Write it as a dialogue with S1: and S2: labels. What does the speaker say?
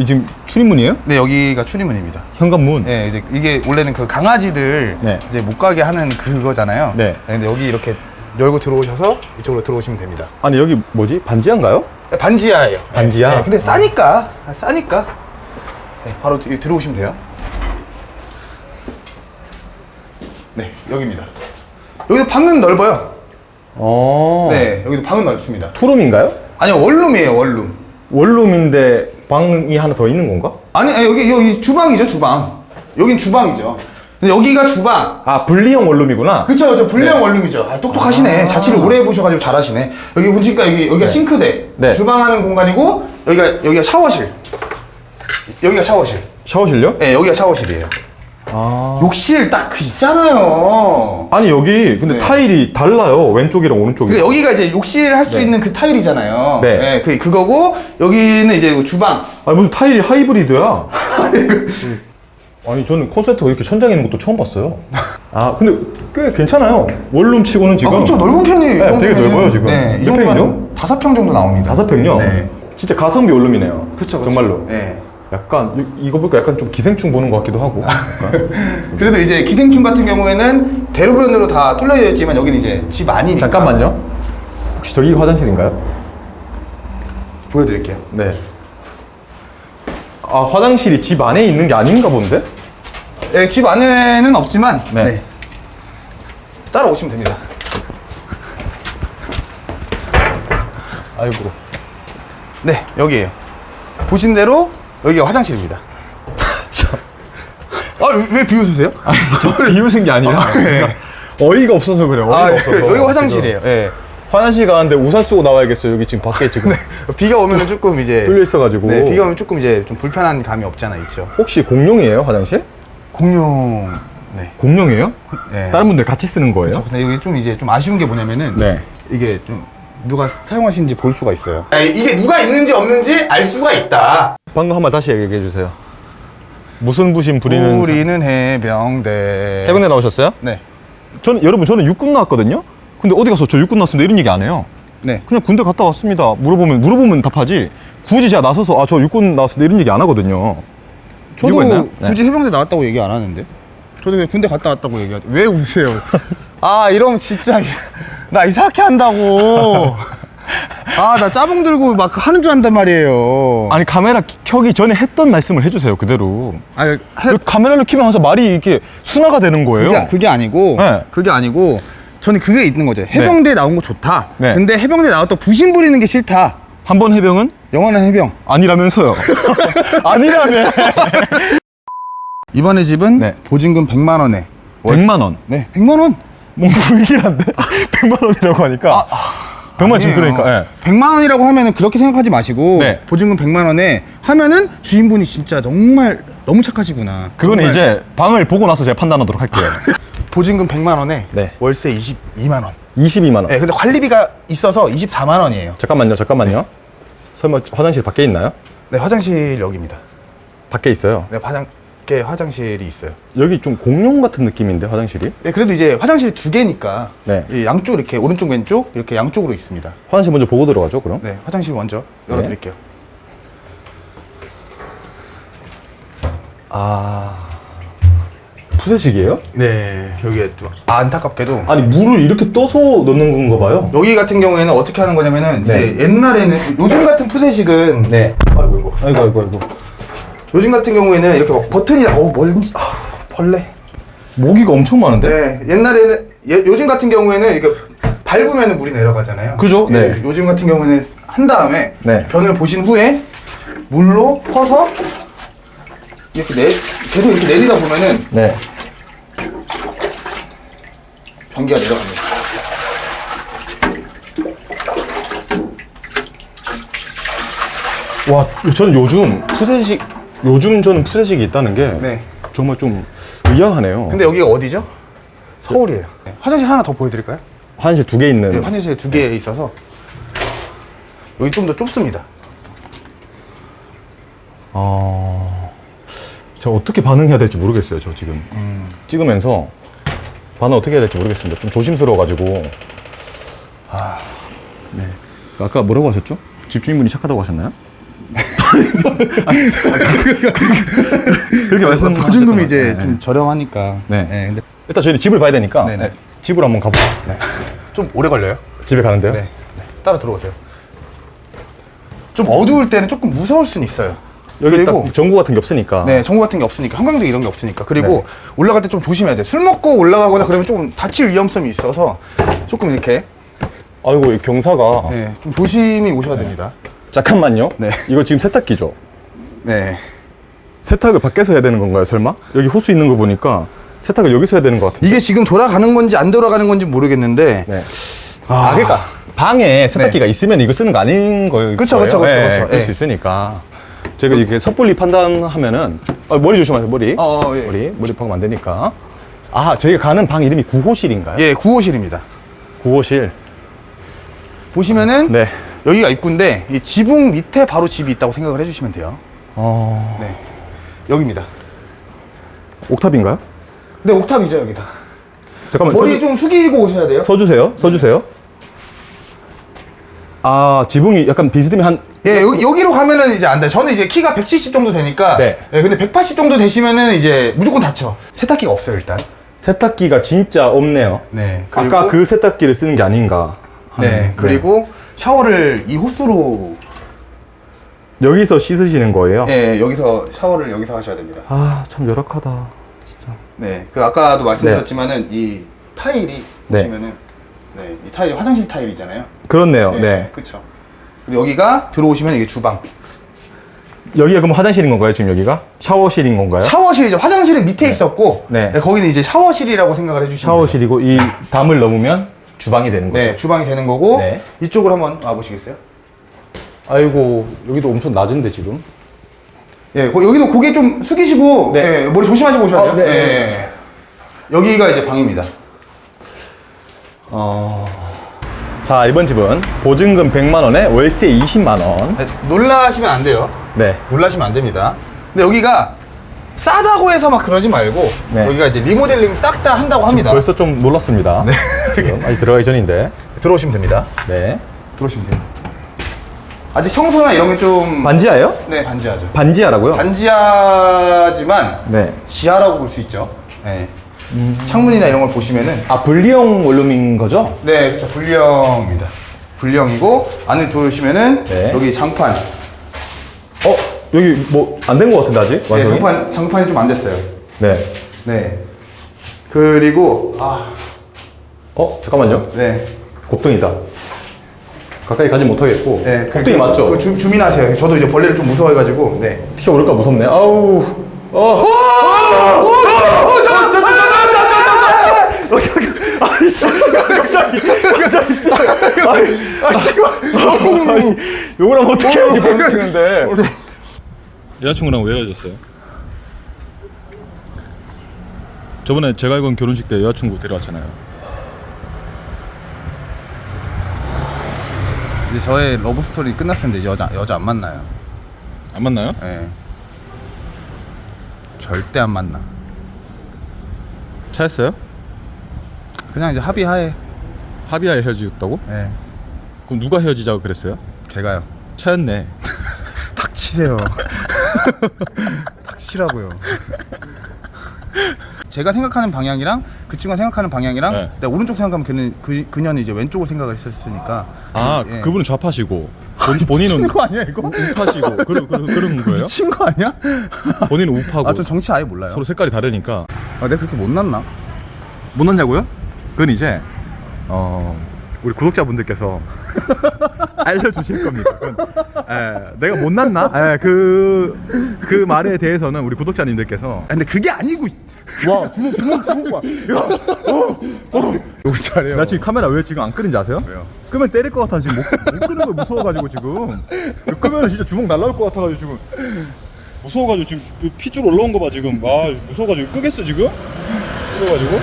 S1: 이 지금 출입문이에요?
S2: 네, 여기가 출입문입니다.
S1: 현관문.
S2: 네, 이제 이게 원래는 그 강아지들
S1: 네.
S2: 이제 못 가게 하는 그거잖아요.
S1: 네.
S2: 근데 여기 이렇게 열고 들어오셔서 이쪽으로 들어오시면 됩니다.
S1: 아니 여기 뭐지? 반지한가요?
S2: 네, 반지하예요. 네,
S1: 반지하?
S2: 네, 근데 싸니까 아, 싸니까 네, 바로 드- 들어오시면 돼요. 네, 여기입니다. 여기도 방은 넓어요.
S1: 어.
S2: 네, 여기도 방은 넓습니다.
S1: 투룸인가요?
S2: 아니요, 원룸이에요, 원룸.
S1: 원룸인데 방이 하나 더 있는 건가?
S2: 아니, 아니, 여기 여기 주방이죠, 주방. 여긴 주방이죠. 근데 여기가 주방.
S1: 아 분리형 원룸이구나.
S2: 그쵸, 그쵸. 불량 원룸이죠. 아, 똑똑하시네.
S1: 아.
S2: 자취를 오래 해보셔가지고 잘하시네. 여기 보니까 여기, 여기가 싱크대.
S1: 네.
S2: 주방하는 공간이고, 여기가, 여기가 샤워실. 여기가 샤워실.
S1: 샤워실요?
S2: 네, 여기가 샤워실이에요.
S1: 아.
S2: 욕실 딱 그 있잖아요.
S1: 아니 여기 근데
S2: 네.
S1: 타일이 달라요. 왼쪽이랑 오른쪽이.
S2: 근데 여기가 이제 욕실 할 수
S1: 네.
S2: 있는 그 타일이잖아요.
S1: 네.
S2: 그, 그거고, 여기는 이제 주방.
S1: 아니 무슨 타일이 하이브리드야? 아니 저는 콘센트가 이렇게 천장에 있는 것도 처음 봤어요. 아 근데 꽤 괜찮아요. 원룸 치고는 지금
S2: 아, 그렇죠. 넓은 편이. 이
S1: 네, 되게
S2: 정도면은.
S1: 넓어요, 지금.
S2: 네,
S1: 이몇
S2: 정도면
S1: 평이죠?
S2: 다섯 평 정도 나옵니다.
S1: 다섯 평요.
S2: 네.
S1: 진짜 가성비 원룸이네요.
S2: 그쵸, 그쵸.
S1: 정말로.
S2: 네.
S1: 약간 이- 이거 보니까 약간 좀 기생충 보는 것 같기도 하고. 약간.
S2: 그래도 이제 기생충 같은 경우에는 대로변으로 다 뚫려져 있지만 여기는 이제 집 아니니까.
S1: 잠깐만요. 혹시 저기 화장실인가요?
S2: 보여드릴게요.
S1: 네. 아 화장실이 집 안에 있는 게 아닌가 본데?
S2: 네, 집 안에는 없지만
S1: 네.
S2: 네. 따라오시면 됩니다.
S1: 아이고.
S2: 네, 여기에요. 보신 대로 여기가 화장실입니다. 아, 왜- 왜 비웃으세요?
S1: 아니 저 비웃은 게 아니라
S2: 네.
S1: 어이가 없어서 그래요. 어이가
S2: 아,
S1: 없어서.
S2: 여기가 화장실이에요. 예.
S1: 화장실 가는데 우산 쓰고 나와야겠어요. 여기 지금 밖에 지금
S2: 비가 오면 조금 이제
S1: 뚫려 있어가지고.
S2: 네, 비가 오면 조금 이제 좀 불편한 감이 없잖아 있죠.
S1: 혹시 공용이에요 화장실?
S2: 공용 네.
S1: 공용이에요?
S2: 네.
S1: 다른 분들 같이 쓰는 거예요?
S2: 그렇죠. 근데 여기 좀 이제 좀 아쉬운 게 뭐냐면은
S1: 네.
S2: 이게 좀 누가 사용하시는지 볼 수가 있어요. 이게 누가 있는지 없는지 알 수가 있다.
S1: 방금 한 번 다시 얘기해 주세요. 무슨 부심 부리는
S2: 우리는 해병대.
S1: 해병대 나오셨어요?
S2: 네.
S1: 저는 여러분 저는 육군 나왔거든요. 근데 어디 가서 저 육군 나왔습니다 이런 얘기 안 해요.
S2: 네.
S1: 그냥 군대 갔다 왔습니다. 물어보면 물어보면 답하지. 굳이 제가 나서서 아 저 육군 나왔습니다 이런 얘기 안 하거든요. 이유가 있나요?
S2: 저도 굳이 해병대 나왔다고 얘기 안 하는데. 저도 그냥 군대 갔다 왔다고 얘기하죠. 왜 우세요? 아, 이러면 진짜 나 이상하게 한다고. 아, 나 짜봉 들고 막 하는 줄 안단 말이에요.
S1: 아니 카메라 키- 켜기 전에 했던 말씀을 해주세요 그대로.
S2: 아니, 해,
S1: 왜 카메라를 켜면 항상 말이 이렇게 순화가 되는 거예요.
S2: 그게, 그게 아니고
S1: 네.
S2: 그게 아니고 저는 그게 있는 거죠. 해병대 나온 거 좋다.
S1: 네.
S2: 근데 해병대 나왔다 부심 부리는 게 싫다.
S1: 한 번 해병은
S2: 영원한 해병.
S1: 아니라면서요. 아니라며.
S2: 이번에 집은
S1: 네.
S2: 보증금 100만 원에.
S1: 100만 원.
S2: 네, 100만 원.
S1: 뭔가 불길한데 100만 원이라고 하니까 100만 지금
S2: 아니에요.
S1: 그러니까 예.
S2: 100만 원이라고 하면은 그렇게 생각하지 마시고
S1: 네.
S2: 보증금 100만 원에 하면은 주인분이 진짜 정말 너무 착하시구나.
S1: 그거는
S2: 정말
S1: 이제 방을 보고 나서 제가 판단하도록 할게요.
S2: 보증금 100만 원에
S1: 네.
S2: 월세 22만 원.
S1: 22만 원.
S2: 네, 근데 관리비가 있어서 24만 원이에요.
S1: 잠깐만요, 잠깐만요. 설마 화장실 밖에 있나요?
S2: 네, 화장실 여기입니다.
S1: 밖에 있어요.
S2: 네, 화장 께 화장실이 있어요.
S1: 여기 좀 공룡 같은 느낌인데 화장실이?
S2: 네, 그래도 이제 화장실이 두 개니까
S1: 네.
S2: 이 양쪽 이렇게 오른쪽 왼쪽 이렇게 양쪽으로 있습니다.
S1: 화장실 먼저 보고 들어가죠, 그럼?
S2: 네, 화장실 먼저 열어드릴게요.
S1: 아 푸세식이에요?
S2: 네, 여기에 좀 안타깝게도
S1: 아니 물을 이렇게 떠서 넣는 건가 봐요.
S2: 여기 같은 경우에는 어떻게 하는 거냐면은
S1: 네.
S2: 이제 옛날에는 요즘 같은 푸세식은
S1: 네.
S2: 아이고 이거
S1: 아이고 아이고 아이고.
S2: 요즘 같은 경우에는 이렇게 막 버튼이 어 뭔지 아, 벌레.
S1: 모기가 엄청 많은데?
S2: 네, 옛날에는 예, 요즘 같은 경우에는 이거 밟으면 물이 내려가잖아요.
S1: 그죠?
S2: 예,
S1: 네.
S2: 요즘 같은 경우는 한 다음에
S1: 네.
S2: 변을 보신 후에 물로 퍼서 이렇게 내 계속 이렇게 내리다 보면은
S1: 네.
S2: 전기가 내려갑니다.
S1: 와, 저는 요즘 푸세식 요즘 저는 푸세식이 있다는 게
S2: 네.
S1: 정말 좀 의아하네요.
S2: 근데 여기가 어디죠? 서울이에요. 네. 화장실 하나 더 보여드릴까요?
S1: 화장실 두 개 있는
S2: 네, 화장실 두 개 있어서 여기 좀 더 좁습니다.
S1: 아, 제가 어떻게 반응해야 될지 모르겠어요. 저 지금 찍으면서 반응 어떻게 해야 될지 모르겠습니다. 좀 조심스러워가지고. 아, 네. 아까 뭐라고 하셨죠? 집주인분이 착하다고 하셨나요? 그렇게 말씀
S2: 보증금이 이제 좀 저렴하니까.
S1: 네.
S2: 근데
S1: 일단 저희는 집을 봐야 되니까
S2: 네네.
S1: 네, 집으로 한번 가보죠. 네.
S2: 좀 오래 걸려요.
S1: 집에 가는데요.
S2: 네. 따라 들어오세요. 좀 어두울 때는 조금 무서울 수는 있어요.
S1: 여기 딱 전구 같은 게 없으니까.
S2: 네, 전구 같은 게 없으니까 형광등 이런 게 없으니까 그리고
S1: 네.
S2: 올라갈 때 좀 조심해야 돼. 술 먹고 올라가거나 그러면 좀 다칠 위험성이 있어서 조금 이렇게
S1: 아이고 이 경사가
S2: 네, 좀 조심히 오셔야 됩니다.
S1: 잠깐만요.
S2: 네.
S1: 이거 지금 세탁기죠.
S2: 네.
S1: 세탁을 밖에서 해야 되는 건가요, 설마? 여기 호수 있는 거 보니까 세탁을 여기서 해야 되는 것 같은데.
S2: 이게 지금 돌아가는 건지 안 돌아가는 건지 모르겠는데
S1: 네.
S2: 아,
S1: 아, 그러니까 방에 세탁기가 있으면 이거 쓰는 거 아닌 걸
S2: 그쵸,
S1: 거예요.
S2: 그쵸, 그쵸,
S1: 네,
S2: 그쵸.
S1: 그럴
S2: 예.
S1: 수 있으니까. 제가 이렇게 섣불리 판단하면은 아, 머리 조심하세요, 머리.
S2: 어, 어, 예.
S1: 머리, 머리 박으면 안 되니까. 아, 저희가 가는 방 이름이 9호실인가요?
S2: 예, 9호실입니다.
S1: 9호실.
S2: 보시면은
S1: 네.
S2: 여기가 입구인데 이 지붕 밑에 바로 집이 있다고 생각을 해주시면 돼요.
S1: 어,
S2: 네. 여기입니다.
S1: 옥탑인가요?
S2: 네, 옥탑이죠, 여기다.
S1: 잠깐만.
S2: 머리
S1: 서주,
S2: 좀 숙이고 오셔야 돼요.
S1: 서주세요. 서주세요. 아, 지붕이 약간 비스듬히 한
S2: 예, 여기, 여기로 가면은 이제 안 돼. 저는 이제 키가 170 정도 되니까.
S1: 네.
S2: 예, 근데 180 정도 되시면은 이제 무조건 닫혀. 세탁기가 없어요, 일단.
S1: 세탁기가 진짜 없네요.
S2: 네.
S1: 아까 그 세탁기를 쓰는 게 아닌가. 하는.
S2: 네. 그리고 샤워를 이 호수로.
S1: 여기서 씻으시는 거예요?
S2: 예, 여기서 샤워를 여기서 하셔야 됩니다.
S1: 아, 참 열악하다. 진짜.
S2: 네. 그 아까도 말씀드렸지만은 이 타일이
S1: 네.
S2: 보시면은 네, 이 타일이 화장실 타일이잖아요.
S1: 그렇네요. 네.
S2: 그렇죠. 그리고 여기가 들어오시면 이게 주방.
S1: 여기가 그럼 화장실인 건가요? 지금 여기가? 샤워실인 건가요?
S2: 샤워실이죠. 화장실은 밑에 있었고
S1: 네.
S2: 네, 거기는 이제 샤워실이라고 생각을 해주시면 돼요.
S1: 샤워실이고 이 담을 넘으면 주방이 되는 거죠.
S2: 네, 주방이 되는 거고
S1: 네.
S2: 이쪽으로 한번 와 보시겠어요?
S1: 아이고, 여기도 엄청 낮은데 지금.
S2: 예, 고- 여기도 고개 좀 숙이시고
S1: 네.
S2: 예, 머리 조심하시고 오셔야 돼요.
S1: 어, 네,
S2: 예,
S1: 네.
S2: 예. 여기가 이제 방입니다.
S1: 어. 자, 이번 집은 보증금 100만 원에 월세 20만 원.
S2: 네, 놀라시면 안 돼요.
S1: 네.
S2: 놀라시면 안 됩니다. 근데 여기가 싸다고 해서 막 그러지 말고
S1: 네.
S2: 여기가 이제 리모델링 싹 다 한다고 합니다.
S1: 벌써 좀 놀랐습니다.
S2: 네.
S1: 지금 아직 들어가기 전인데.
S2: 들어오시면 됩니다.
S1: 네.
S2: 들어오시면 돼요. 아직 청소나 이런 게좀
S1: 반지하예요?
S2: 네, 반지하죠.
S1: 반지하라고요?
S2: 반지하지만
S1: 네.
S2: 지하라고 볼 수 있죠. 네. 창문이나 이런 걸 보시면은
S1: 아, 분리형 원룸인 거죠?
S2: 네, 그렇죠. 불령입니다. 불령이고 안에 들어오시면은
S1: 네.
S2: 여기 장판.
S1: 어, 여기 뭐 안된거 같은데 아직?
S2: 네,
S1: 완성이?
S2: 장판 장판이 좀 안 됐어요.
S1: 네.
S2: 네. 그리고 아,
S1: 어, 잠깐만요.
S2: 네.
S1: 곱등이다. 가까이 가지 못하겠고.
S2: 네.
S1: 곱등이 맞죠?
S2: 그 주, 주민하세요. 저도 이제 벌레를 좀 무서워해가지고. 네.
S1: 튀어 오를까 무섭네. 아우. 어. 아이씨, 갑자기, 갑자기. 아니, 요걸 하면 어떻게 해야지 모르겠는데. 여자친구랑 왜 헤어졌어요? 저번에 제가 있는 결혼식 때 여자친구 데려왔잖아요.
S2: 이제 저의 러브 스토리 끝났는데 이제 여자 여자 안 만나요.
S1: 안 맞나요?
S2: 네. 절대 안 만나.
S1: 차였어요?
S2: 그냥 이제 합의하에.
S1: 합의하에 헤어지셨다고?
S2: 네.
S1: 그럼 누가 헤어지자고 그랬어요?
S2: 걔가요.
S1: 차였네.
S2: 닥치세요. 닥치라고요. 제가 생각하는 방향이랑 그 친구가 생각하는 방향이랑
S1: 네.
S2: 내가 오른쪽 생각하면 걔는 그, 그녀는 이제 왼쪽을 생각을 했었으니까
S1: 아,
S2: 예.
S1: 그분은 좌파시고 본, 본인은
S2: 미친 거 아니야 이거?
S1: 우파시고 그런 그런 그런 거예요?
S2: 미친 거 아니야?
S1: 본인은 우파고
S2: 아 전 정치 아예 몰라요.
S1: 서로 색깔이 다르니까
S2: 아, 내가 그렇게 못났나?
S1: 못 났냐고요? 그건 이제 어 우리 구독자분들께서 알려주실 겁니다. 그건, 예, 내가 못 났나? 예, 그, 그 말에 대해서는 우리 구독자님들께서
S2: 아, 근데 그게 아니고
S1: 와 주먹 주먹 주먹 봐.
S2: 욕 잘해요.
S1: 나 지금 카메라 왜 지금 안 끄는지 아세요?
S2: 왜요?
S1: 끄면 때릴 것 같아 지금 못, 못 끄는 거 무서워가지고 지금 끄면 진짜 주먹 날라올 것 같아가지고 지금 무서워가지고 지금 그 핏줄 올라온 거 봐 지금 아 무서워가지고 끄겠어 지금 무서워가지고